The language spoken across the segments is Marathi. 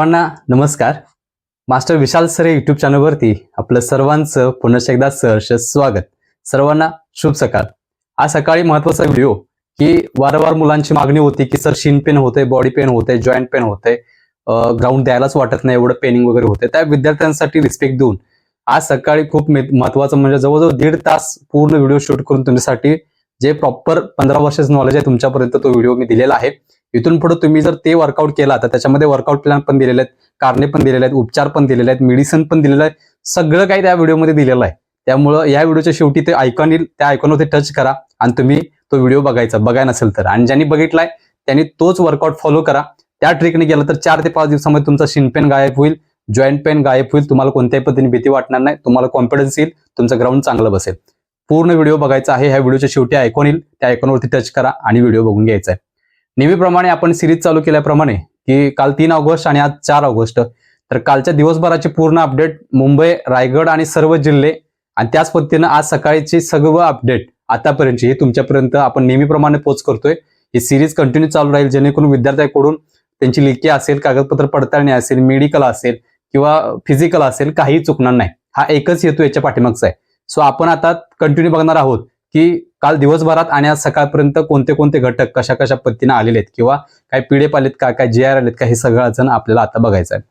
सर्वांना नमस्कार. मास्टर विशाल सर युट्यूब चॅनलवरती आपलं सर्वांचं पुन्हा एकदा सहर्ष स्वागत. सर्वांना शुभ सकाळ. आज सकाळी महत्त्वाचा व्हिडिओ की वारंवार मुलांची मागणी होती की सर शिन पेन होते बॉडी पेन होते जॉईंट पेन होते ग्राउंड द्यायलाच वाटत नाही एवढं पेनिंग वगैरे होते त्या विद्यार्थ्यांसाठी रिस्पेक्ट देऊन आज सकाळी खूप महत्वाचं म्हणजे जवळजवळ दीड तास पूर्ण व्हिडिओ शूट करून तुमच्यासाठी जे प्रॉपर पंधरा वर्षाचं नॉलेज आहे तुमच्यापर्यंत तो व्हिडिओ मी दिलेला आहे. इथून पुढे तुम्ही जर ते वर्कआउट केला तर त्याच्यामध्ये वर्कआउट प्लॅन पण दिलेले आहेत कारणे पण दिलेले आहेत उपचार पण दिलेले आहेत मेडिसिन पण दिलेलं आहे. सगळं काही त्या व्हिडिओमध्ये दिलेलं आहे. त्यामुळं या व्हिडिओच्या शेवटी ते आयकॉन येईल त्या आयकॉनवरती टच करा आणि तुम्ही तो व्हिडिओ बघायचा. बघाय नसेल तर. आणि ज्यांनी बघितलाय त्यांनी तोच वर्कआउट फॉलो करा. त्या ट्रिकने गेलं तर चार ते पाच दिवसामध्ये तुमचा शिन पेन गायब होईल जॉईंट पेन गायब होईल. तुम्हाला कोणत्याही पद्धतीने भीती वाटणार नाही. तुम्हाला कॉन्फिडन्स येईल. तुमचं ग्राउंड चांगलं बसेल. पूर्ण व्हिडिओ बघायचा आहे. ह्या व्हिडिओच्या शेवटी आयकॉन येईल. त्या आयकॉनवरती टच करा आणि व्हिडिओ बघून घ्यायचा आहे. नेहमीप्रमाणे आपण सिरीज चालू केल्याप्रमाणे की काल तीन ऑगस्ट आणि आज चार ऑगस्ट. तर कालच्या दिवसभराचे पूर्ण अपडेट मुंबई रायगड आणि सर्व जिल्हे आणि त्याच पद्धतीनं आज सकाळचे सर्व अपडेट आतापर्यंतचे हे तुमच्यापर्यंत आपण नेहमीप्रमाणे पोच करतोय. ही सिरीज कंटिन्यू चालू राहील जेणेकरून विद्यार्थ्यांकडून त्यांची लेखी असेल कागदपत्र पडताळणी असेल मेडिकल असेल किंवा फिजिकल असेल काही चुकणार नाही. हा एकच हेतू याच्या पाठीमागचा आहे. सो आपण आता कंटिन्यू बघणार आहोत की काल दिवसभरात आणि आज सकाळपर्यंत कोणते कोणते घटक कशा कशा पद्धतीने आलेले आहेत किंवा काय पिढेप आलेत का काय जे आर आलेत का हे सगळं अडचण आपल्याला आता बघायचं आहे.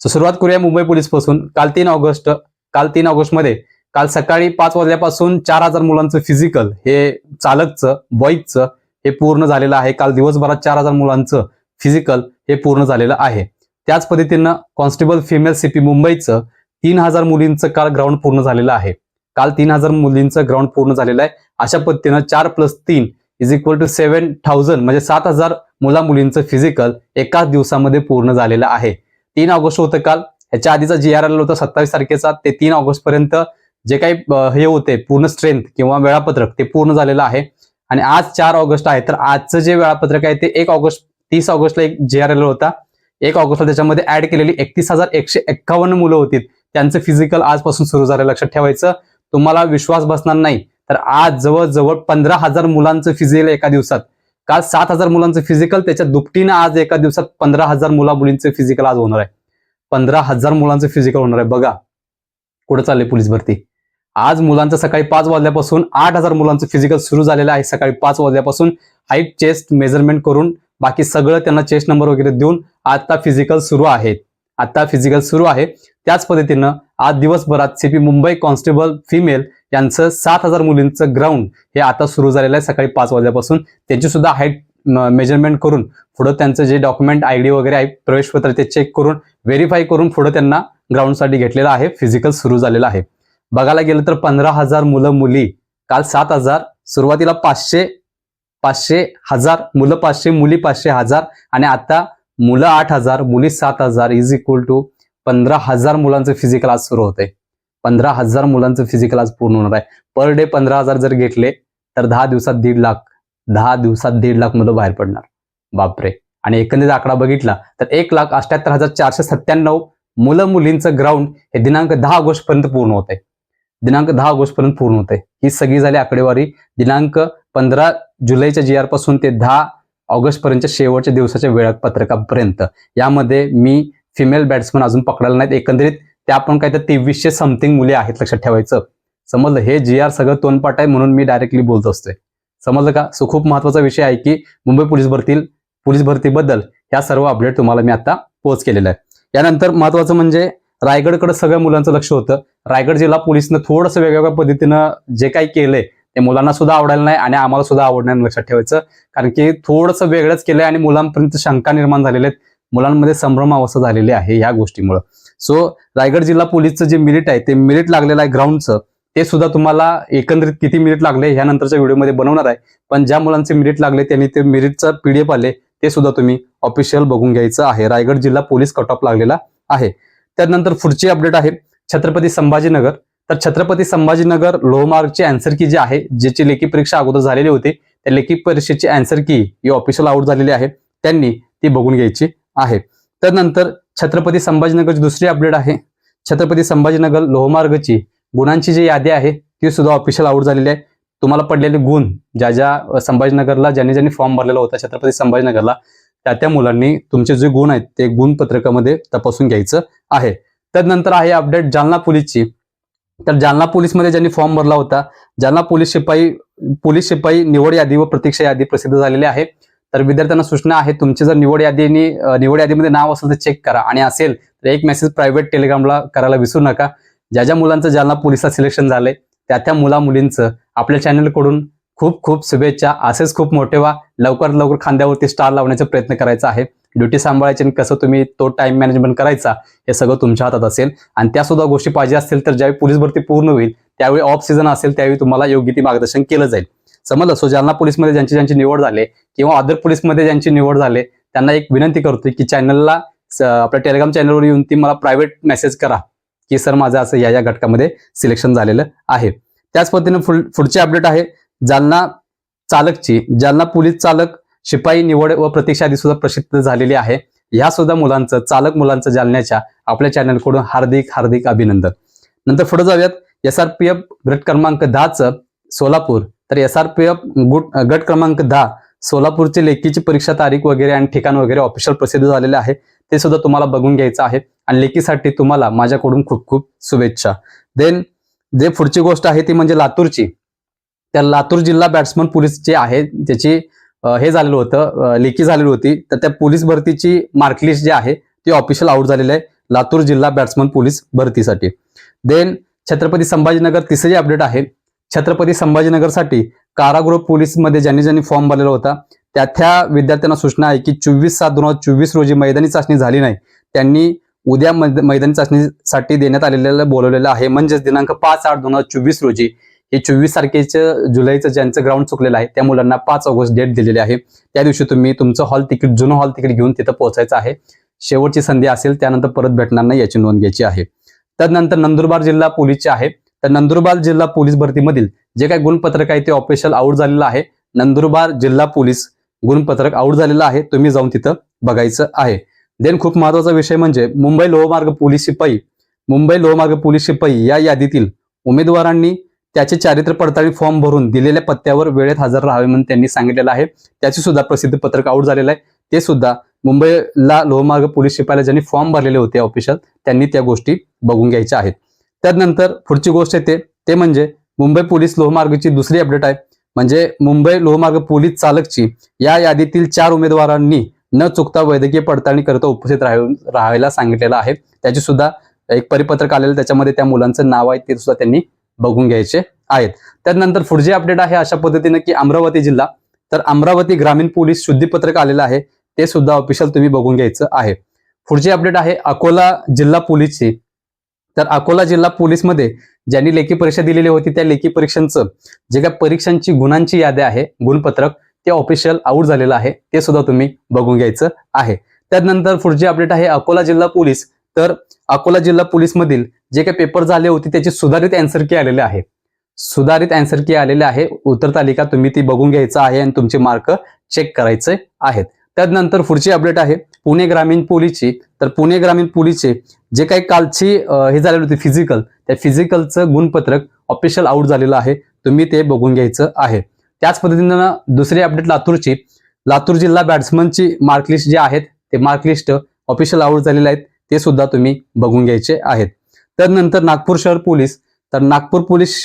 सो सुरुवात करूया मुंबई पोलीसपासून काल तीन ऑगस्ट काल तीन ऑगस्टमध्ये काल सकाळी पाच वाजल्यापासून चार हजार मुलांचं फिजिकल हे चालकचं बॉईकचं हे पूर्ण झालेलं आहे. काल दिवसभरात चार हजार मुलांचं फिजिकल हे पूर्ण झालेलं आहे. त्याच पद्धतीनं कॉन्स्टेबल फिमेल सीपी मुंबईचं तीन हजार मुलींचं काल ग्राउंड पूर्ण झालेलं आहे. काल तीन हजार मुलींचं ग्राउंड पूर्ण झालेलं आहे. अशा पद्धतीनं चार प्लस तीन is equal to seven thousand म्हणजे सात हजार मुला मुलींचं फिजिकल एकाच दिवसामध्ये पूर्ण झालेलं आहे. तीन ऑगस्ट होतं काल. ह्याच्या आधीचा जी आर आर होता सत्तावीस तारखेचा. ते तीन ऑगस्ट पर्यंत जे काही हे होते पूर्ण स्ट्रेंथ किंवा वेळापत्रक ते पूर्ण झालेलं आहे. आणि आज चार ऑगस्ट आहे. तर आजचं जे वेळापत्रक आहे ते एक ऑगस्ट तीस ऑगस्टला एक जे आर आर होता. एक ऑगस्टला त्याच्यामध्ये ऍड केलेली एकतीस हजार एकशे एक्कावन्न मुलं होती. त्यांचं फिजिकल आजपासून सुरू झालं. लक्षात ठेवायचं. तुम्हाला विश्वास बसणार नाही. तर आज जवळजवळ पंधरा हजार मुलांचं फिजिकल एका दिवसात. काल सात हजार मुलांचं फिजिकल त्याच्या दुपटीनं आज एका दिवसात पंधरा हजार मुला मुलींचं फिजिकल आज होणार आहे. पंधरा हजार मुलांचं फिजिकल होणार आहे. बघा कुठं चाललंय पोलीस भरती? आज मुलांचं सकाळी पाच वाजल्यापासून आठ हजार मुलांचं फिजिकल सुरू झालेलं आहे. सकाळी पाच वाजल्यापासून हाईट चेस्ट मेजरमेंट करून बाकी सगळं त्यांना चेस्ट नंबर वगैरे देऊन आता फिजिकल सुरू आहेत आता फिजिकल सुरू आहे. त्याच पद्धतीनं आज दिवसभरात सीपी मुंबई कॉन्स्टेबल फिमेल यांचं सात हजार मुलींचं ग्राउंड हे आता सुरू झालेलं आहे सकाळी पाच वाजल्यापासून. त्यांची सुद्धा हाईट मेजरमेंट करून पुढं त्यांचं जे डॉक्युमेंट आय डी वगैरे आहे प्रवेशपत्र ते चेक करून व्हेरीफाय करून पुढं त्यांना ग्राउंडसाठी घेतलेलं आहे. फिजिकल सुरू झालेलं आहे. बघायला गेलं तर पंधरा हजार मुलं मुली. काल सात हजार सुरुवातीला पाचशे पाचशे हजार मुलं पाचशे मुली पाचशे हजार आणि आता मुलं आठ हजार मुली सात हजार इज इक्वल टू पंधरा हजार मुलांचं फिजिकल आज सुरू होतंय. पंधरा हजार मुलांचं फिजिकल आज पूर्ण होणार आहे. पर डे पंधरा हजार जर घेतले तर दहा दिवसात दीड लाख दहा दिवसात दीड लाख मुलं बाहेर पडणार. बापरे. आणि एकंदरीत आकडा बघितला तर एक लाख अठ्याहत्तर हजार चारशे सत्त्याण्णव मुलं मुलींचं ग्राउंड हे दिनांक दहा ऑगस्ट पर्यंत पूर्ण होते दिनांक दहा ऑगस्ट पर्यंत पूर्ण होते ही सगळी झाली आकडेवारी दिनांक पंधरा जुलैच्या जी आरपासून ते दहा ऑगस्टपर्यंतच्या शेवटच्या दिवसाच्या वेळापत्रकापर्यंत यामध्ये मी फिमेल बॅट्समन अजून पकडायला नाहीत. एकंदरीत त्या पण काय तर तेवीसशे समथिंग मुले आहेत लक्षात ठेवायचं. समजलं? हे जी आर सगळं तोंडपाठ आहे म्हणून मी डायरेक्टली बोलत असतोय. समजलं का? सो खूप महत्त्वाचा विषय आहे की मुंबई पोलीस भरतील पोलीस भरतीबद्दल ह्या सर्व अपडेट तुम्हाला मी आता पोच केलेलं आहे. यानंतर महत्वाचं म्हणजे रायगडकडे सगळ्या मुलांचं लक्ष होतं. रायगड जिल्हा पोलिसनं थोडंसं वेगवेगळ्या पद्धतीनं जे काही केलंय ते मुलांना सुद्धा आवडायला नाही आणि आम्हाला सुद्धा आवडणार नाही लक्षात ठेवायचं. कारण की थोडंसं वेगळंच केलंय आणि मुलांपर्यंत शंका निर्माण झालेल्या आहेत. मुलांमध्ये संभ्रम अवस्था झालेली आहे या गोष्टीमुळं. सो रायगड जिल्हा पोलीसचं जे मिरिट आहे ते मिरिट लागलेलं आहे ग्राउंडचं. ते सुद्धा तुम्हाला एकंदरीत किती मिनिट लागले ह्या नंतरच्या व्हिडिओमध्ये बनवणार आहे. पण ज्या मुलांचे मिरिट लागले त्यांनी ते मिरिटचं पीडीएफ आले ते सुद्धा तुम्ही ऑफिशियल बघून घ्यायचं आहे. रायगड जिल्हा पोलीस कट ऑफ लागलेला आहे. त्यानंतर पुढची अपडेट आहे. छत्रपती संभाजीनगर. तर छत्रपती संभाजीनगर लोहमार्गची अँसर की जी आहे ज्याची लेखी परीक्षा अगोदर झालेली होती त्या लेखी परीक्षेची अँसर की ही ऑफिशियल आउट झालेली आहे. त्यांनी ती बघून घ्यायची आहे. त्यानंतर छत्रपती संभाजीनगरची दुसरी अपडेट आहे. छत्रपती संभाजीनगर लोहमार्गची गुणांची जी यादी आहे ती सुद्धा ऑफिशियल आउट झालेली आहे. तुम्हाला पडलेले गुण ज्या ज्या संभाजीनगरला ज्यांनी ज्यांनी फॉर्म भरलेला होता छत्रपती संभाजीनगरला त्या त्या मुलांनी तुमचे जे गुण आहेत ते गुण पत्रकामध्ये तपासून घ्यायचं आहे. त्यानंतर आहे अपडेट जालना पोलीसची. तर जालना पोलीसमध्ये ज्यांनी फॉर्म भरला होता जालना पोलीस शिपाई पोलीस शिपाई निवड यादी व प्रतीक्षा यादी प्रसिद्ध झालेली आहे. तर विद्यार्थ्यांना सूचना आहे तुमची जर निवड यादीनी निवड यादीमध्ये नाव असेल तर चेक करा. आणि असेल तर एक मेसेज प्रायव्हेट टेलिग्रामला करायला विसरू नका. ज्या ज्या मुलांचं जालना पोलिसात सिलेक्शन झालंय त्या त्या मुला मुलींचं आपल्या चॅनलकडून खूप खूप शुभेच्छा. असेच खूप मोठे व्हा. लवकरात लवकर खांद्यावरती स्टार लावण्याचा प्रयत्न करायचा आहे. ड्युटी सांभाळायची आणि कसं तुम्ही तो टाइम मॅनेजमेंट करायचा हे सगळं तुमच्या हातात असेल. आणि त्या सुद्धा गोष्टी पाहिजे असतील तर ज्यावेळी पोलीस भरती पूर्ण होईल त्यावेळी ऑफ सीझन असेल त्यावेळी तुम्हाला योग्य ती मार्गदर्शन केलं जाईल. समजलं? सो जालना पोलीसमध्ये ज्यांची ज्यांची निवड झाले किंवा अदर पोलीसमध्ये ज्यांची निवड झाले त्यांना एक विनंती करतो की चॅनलला आपल्या टेलिग्राम चॅनलवर येऊन ती मला प्रायव्हेट मेसेज करा की सर माझं असं या या घटकामध्ये सिलेक्शन झालेलं आहे. त्याच पद्धतीने पुढ- पुढचे अपडेट आहे. जालना चालकची जालना पोलीस चालक शिपाई निवड व प्रतीक्षा आधी सुद्धा प्रसिद्ध झालेली आहे. ह्या सुद्धा मुलांचं चालक मुलांचं जालण्याच्या आपल्या चॅनलकडून हार्दिक हार्दिक अभिनंदन. नंतर पुढे जाऊयात. एस आर पी एफ गट क्रमांक दहाचं सोलापूर. तर एस आर पी एफ गुट गट क्रमांक दहा सोलापूरची लेखीची परीक्षा तारीख वगैरे आणि ठिकाण वगैरे ऑफिशियल प्रसिद्ध झालेले आहे. ते सुद्धा तुम्हाला बघून घ्यायचं आहे. आणि लेखीसाठी तुम्हाला माझ्याकडून खूप खूप शुभेच्छा. देन जे पुढची गोष्ट आहे ती म्हणजे लातूरची. त्या लातूर जिल्हा बॅट्समन पोलीस जे आहे त्याची हे झालेलं होतं लेखी झालेली होती. तर त्या पोलीस भरतीची मार्कलिस्ट जी आहे ती ऑफिशियल आउट झालेली आहे लातूर जिल्हा बॅट्समन पोलीस भरतीसाठी. देन छत्रपती संभाजीनगर तिसरी अपडेट आहे. छत्रपती संभाजीनगरसाठी कारागृह पोलीसमध्ये ज्यांनी ज्यांनी फॉर्म भरलेला होता त्या त्या विद्यार्थ्यांना सूचना आहे की चोवीस सात दोन हजार चोवीस रोजी मैदानी चाचणी झाली नाही. त्यांनी उद्या मैदानी चाचणीसाठी देण्यात आलेलं बोलवलेलं आहे. म्हणजेच दिनांक पाच आठ दोन हजार चोवीस रोजी हे चोवीस तारखेचं जुलैचं ज्यांचं ग्राउंड चुकलेलं आहे त्या मुलांना पाच ऑगस्ट डेट दिलेली आहे. त्या दिवशी तुम्ही तुमचं हॉल तिकीट जुनं हॉल तिकीट घेऊन तिथं पोहोचायचं आहे. शेवटची संधी असेल त्यानंतर परत भेटणार नाही याची नोंद घ्यायची आहे. त्यानंतर नंदुरबार जिल्हा पोलीसचे आहे. तर नंदुरबार जिल्हा पोलीस भरतीमधील जे काही गुणपत्रक आहे ते ऑफिशियल आउट झालेलं आहे. नंदुरबार जिल्हा पोलीस गुणपत्रक आउट झालेलं आहे. तुम्ही जाऊन तिथं बघायचं आहे. देन खूप महत्त्वाचा विषय म्हणजे मुंबई लोहमार्ग पोलीस शिपाई मुंबई लोहमार्ग पोलीस शिपाई या यादीतील उमेदवारांनी त्याचे चारित्र्य पडताळी फॉर्म भरून दिलेल्या पत्त्यावर वेळेत हजर राहावे म्हणून त्यांनी सांगितलेलं आहे. त्याचे सुद्धा प्रसिद्ध पत्रक आउट झालेलं आहे. ते सुद्धा मुंबईला लोहमार्ग पोलीस शिपायला ज्यांनी फॉर्म भरलेले होते ऑफिशियल त्यांनी त्या गोष्टी बघून घ्यायच्या आहेत. त्यानंतर पुढची गोष्ट येते. ते म्हणजे मुंबई पोलीस लोहमार्गची दुसरी अपडेट आहे. म्हणजे मुंबई लोहमार्ग पोलीस चालकची या यादीतील चार उमेदवारांनी न चुकता वैद्यकीय पडताळणी करता उपस्थित राहायला सांगितलेलं आहे. त्याची सुद्धा एक परिपत्रक आलेलं त्याच्यामध्ये त्या मुलांचं नाव आहे ते सुद्धा त्यांनी बघून घ्यायचे आहेत. त्यानंतर पुढचे अपडेट आहे अशा पद्धतीने की अमरावती जिल्हा तर अमरावती ग्रामीण पोलीस शुद्धीपत्रक आलेलं आहे. ते सुद्धा ऑफिशियल तुम्ही बघून घ्यायचं आहे. पुढचे अपडेट आहे अकोला जिल्हा पोलीसची. तर अकोला जिल्हा पोलीसमध्ये ज्यांनी लेखी परीक्षा दिलेली होती त्या लेखी परीक्षांचं जे काही परीक्षांची गुणांची यादी आहे गुणपत्रक ते ऑफिशियल आउट झालेलं आहे. ते सुद्धा तुम्ही बघून घ्यायचं आहे. त्यानंतर पुढचे अपडेट आहे अकोला जिल्हा पोलीस. तर अकोला जिल्हा पोलीस मधील जे काही पेपर झाले होते त्याची सुधारित अँसर की आलेले आहे सुधारित अँसर की आलेले आहे. उत्तर तालिका तुम्ही ती बघून घ्यायचं आहे आणि तुमचे मार्क चेक करायचे आहेत. त्यानंतर पुढची अपडेट आहे. पुणे ग्रामीण पोलीसची. तर पुणे ग्रामीण पोलीसचे जे काही कालची हे झालेली होती फिजिकल त्या फिजिकलचं गुणपत्रक ऑफिशियल आउट झालेलं आहे. तुम्ही ते बघून घ्यायचं आहे. त्याच पद्धतीनं दुसरी अपडेट लातूरची. लातूर जिल्हा बॅट्समनची मार्कलिस्ट जे आहेत ते मार्कलिस्ट ऑफिशियल आउट झालेले आहेत. ते सुद्धा तुम्ही बघून घ्यायचे आहेत. त्यानंतर नागपूर शहर पोलीस. तर नागपूर पोलीस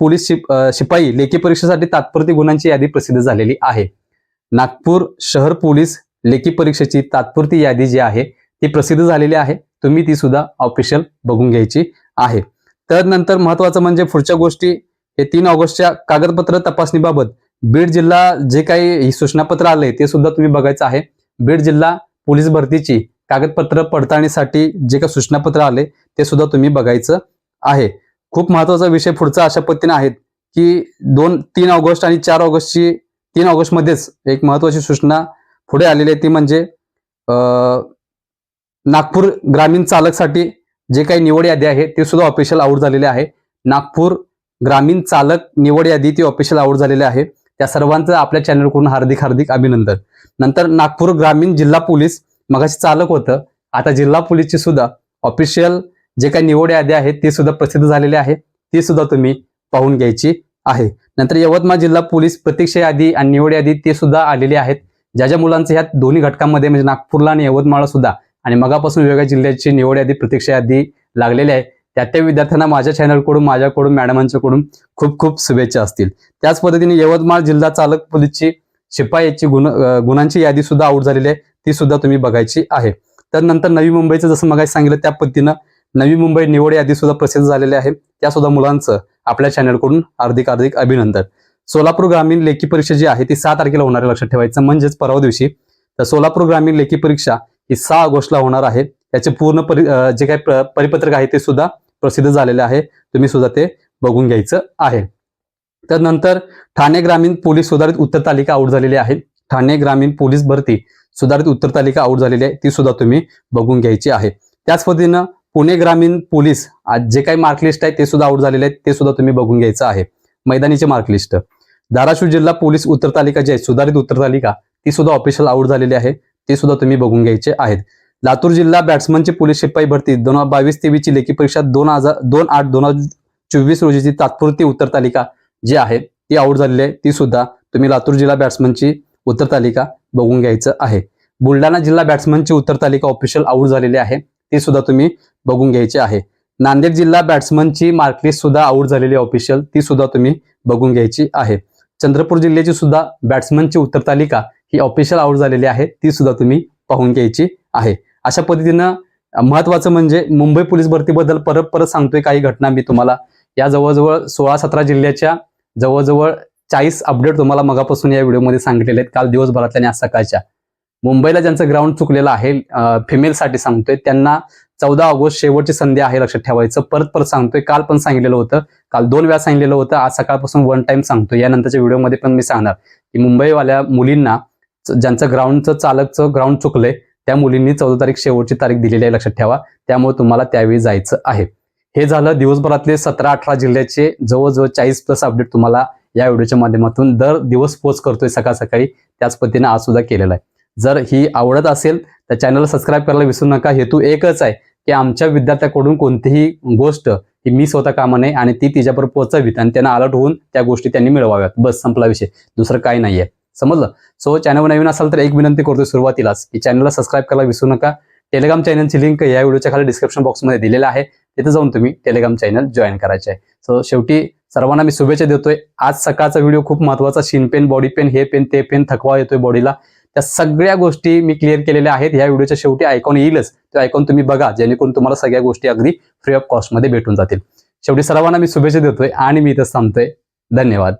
पोलीस शिप- शिपाई लेखी परीक्षेसाठी तात्पुरती गुणांची यादी प्रसिद्ध झालेली आहे. नागपूर शहर पोलीस लेखी परीक्षेची तात्पुरती यादी जी आहे ती प्रसिद्ध झालेली आहे. तुम्ही ती सुद्धा ऑफिशियल बघून घ्यायची आहे. तर नंतर महत्वाचं म्हणजे पुढच्या गोष्टी हे तीन ऑगस्टच्या कागदपत्र तपासणीबाबत बीड जिल्हा जे काही सूचनापत्र आलंय ते सुद्धा तुम्ही बघायचं आहे. बीड जिल्हा पोलीस भरतीची कागदपत्र पडताळणीसाठी जे काही सूचनापत्र आले ते सुद्धा तुम्ही बघायचं आहे. खूप महत्त्वाचा विषय पुढचा अशा पद्धतीने आहेत की दोन तीन ऑगस्ट आणि चार ऑगस्टची तीन ऑगस्टमध्येच एक महत्वाची सूचना पुढे आलेली आहे ती म्हणजे नागपूर ग्रामीण चालकसाठी जे काही निवड यादी आहे ते सुद्धा ऑफिशियल आउट झालेले आहे. नागपूर ग्रामीण चालक निवड यादी ती ऑफिशियल आउट झालेली आहे. त्या सर्वांचं आपल्या चॅनलकडून हार्दिक हार्दिक अभिनंदन. नंतर नागपूर ग्रामीण जिल्हा पोलीस मगाशी चालक होतं. आता जिल्हा पोलीसची सुद्धा ऑफिशियल जे काही निवड यादी आहेत ती सुद्धा प्रसिद्ध झालेली आहे. ती सुद्धा तुम्ही पाहून घ्यायची आहे. नंतर यवतमाळ जिल्हा पोलीस प्रतीक्षा यादी आणि निवड यादी ते सुद्धा आलेली आहेत. ज्या ज्या मुलांचं ह्या दोन्ही घटकांमध्ये म्हणजे नागपूरला आणि यवतमाळला सुद्धा आणि मगापासून वेगवेगळ्या जिल्ह्याची निवड यादी प्रतीक्षा यादी लागलेली आहे. त्या त्या विद्यार्थ्यांना माझ्या चॅनलकडून माझ्याकडून मॅडमांच्याकडून खूप खूप शुभेच्छा असतील. त्याच पद्धतीने यवतमाळ जिल्हा चालक पोलीसची शिपायाची गुण गुणांची यादी सुद्धा आऊट झालेली आहे. ती सुद्धा तुम्ही बघायची आहे. तर नंतर नवी मुंबईचं जसं मगाशी सांगितलं त्या पद्धतीनं नवी मुंबई निवड यादी सुद्धा प्रसिद्ध झालेली आहे. त्या सुद्धा मुलांचं आपल्या चॅनलकडून हार्दिक हार्दिक अभिनंदन. सोलापूर ग्रामीण लेखी परीक्षा जी आहे ती सहा तारखेला होणार आहे लक्षात ठेवायचं. म्हणजेच परवा दिवशी. तर सोलापूर ग्रामीण लेखी परीक्षा ही सहा ऑगस्टला होणार आहे. त्याचे पूर्ण परि जे काही परिपत्रक आहे ते सुद्धा प्रसिद्ध झालेले आहे. तुम्ही सुद्धा ते बघून घ्यायचं आहे. तर नंतर ठाणे ग्रामीण पोलीस सुधारित उत्तर तालिका आऊट झालेली आहे. ठाणे ग्रामीण पोलीस भरती. सुधारित उत्तर तालिका आऊट झालेली आहे. ती सुद्धा तुम्ही बघून घ्यायची आहे. त्याच पद्धतीनं पुणे ग्रामीण पोलीस आज जे काही मार्कलिस्ट आहे ते सुद्धा आऊट झालेले आहेत. ते सुद्धा तुम्ही बघून घ्यायचं आहे. मैदानीचे मार्कलिस्ट धाराशिव जिल्हा पोलीस उत्तर तालिका जी आहे सुधारित उत्तर तालिका ती सुद्धा ऑफिशियल आऊट झालेली आहे. ते सुद्धा तुम्ही बघून घ्यायचे आहेत. लातूर जिल्हा बॅट्समनची पोलीस शिपाई भरती दोन हजार बावीस तेवीसची लेखी परीक्षा दोन हजार दोन आठ दोन हजार चोवीस रोजीची तात्पुरती उत्तर तालिका जी आहे ती आऊट झालेली आहे. ती सुद्धा तुम्ही लातूर जिल्हा बॅट्समनची उत्तर तालिका बघून घ्यायचं आहे. बुलढाणा जिल्हा बॅट्समनची उत्तर तालिका ऑफिशियल आऊट झालेली आहे. ती सुद्धा तुम्ही बघून घ्यायची आहे. नांदेड जिल्हा बॅट्समनची मार्कलिस्ट सुद्धा आऊट झालेली ऑफिशियल ती सुद्धा तुम्ही बघून घ्यायची आहे. चंद्रपूर जिल्ह्याची सुद्धा बॅट्समनची उत्तर तालिका ही ऑफिशियल आऊट झालेली आहे. ती सुद्धा तुम्ही पाहून घ्यायची आहे. अशा पद्धतीनं महत्वाचं म्हणजे मुंबई पोलीस भरतीबद्दल परत परत सांगतोय काही घटना मी तुम्हाला. या जवळजवळ सोळा सतरा जिल्ह्याच्या जवळजवळ चाळीस अपडेट तुम्हाला मगापासून या व्हिडिओमध्ये सांगितलेले आहेत. काल दिवसभरातल्या आणि आज सकाळच्या. मुंबईला ज्यांचं ग्राउंड चुकलेलं आहे फिमेलसाठी सांगतोय त्यांना चौदा ऑगस्ट शेवटची संधी आहे लक्षात ठेवायचं. परत परत सांगतोय काल पण सांगितलेलं होतं. काल दोन वेळा सांगितलेलं होतं. आज सकाळपासून वन टाइम सांगतोय. यानंतरच्या व्हिडिओमध्ये पण मी सांगणार. की मुंबईवाल्या मुलींना ज्यांचं ग्राउंडचं चालकचं ग्राउंड चुकलंय त्या मुलींनी चौदा तारीख शेवटची तारीख दिलेली आहे लक्षात ठेवा. त्यामुळे तुम्हाला त्यावेळी जायचं आहे. हे झालं दिवसभरातले सतरा अठरा जिल्ह्याचे जवळजवळ चाळीस प्लस अपडेट तुम्हाला या व्हिडिओच्या माध्यमातून दर दिवस पोस्ट करतोय सकाळ सकाळी त्याच पद्धतीने आज सुद्धा केलेला आहे. जर ही आवडत असेल तर चॅनलला सबस्क्राईब करायला विसरू नका. हेतू एकच आहे की आमच्या विद्यार्थ्याकडून कोणतीही गोष्ट ही मिस होता कामा नये आणि ती तिच्यापर्यंत पोहोचावीत आणि त्यांना अलर्ट होऊन त्या गोष्टी त्यांनी मिळवाव्यात. बस संपला विषय. दुसरं काही नाहीये. समजलं? सो चॅनल नवीन असाल तर एक विनंती करतोय सुरुवातीलाच की चॅनलला सबस्क्राईब करायला विसरू नका. टेलिग्राम चॅनलची लिंक या व्हिडिओच्या खाली डिस्क्रिप्शन बॉक्समध्ये दिलेला आहे. तिथे जाऊन तुम्ही टेलिग्राम चॅनल जॉईन करायचे आहे. सो शेवटी सर्वांना मी शुभेच्छा देतोय. आज सकाळचा व्हिडिओ खूप महत्त्वाचा. शिन पेन बॉडी पेन हे पेन ते पेन थकवा येतोय बॉडीला त्या सगळ्या गोष्टी मी क्लिअर केलेल्या आहेत. या व्हिडिओच्या शेवटी आयकॉन येईलच. तो आयकॉन तुम्ही बघा. जेणेकरून तुम्हाला सगळ्या गोष्टी अगदी फ्री ऑफ कॉस्टमध्ये भेटून जातील. शेवटी सर्वांना मी शुभेच्छा देतोय आणि मी इथं थांबतोय. धन्यवाद.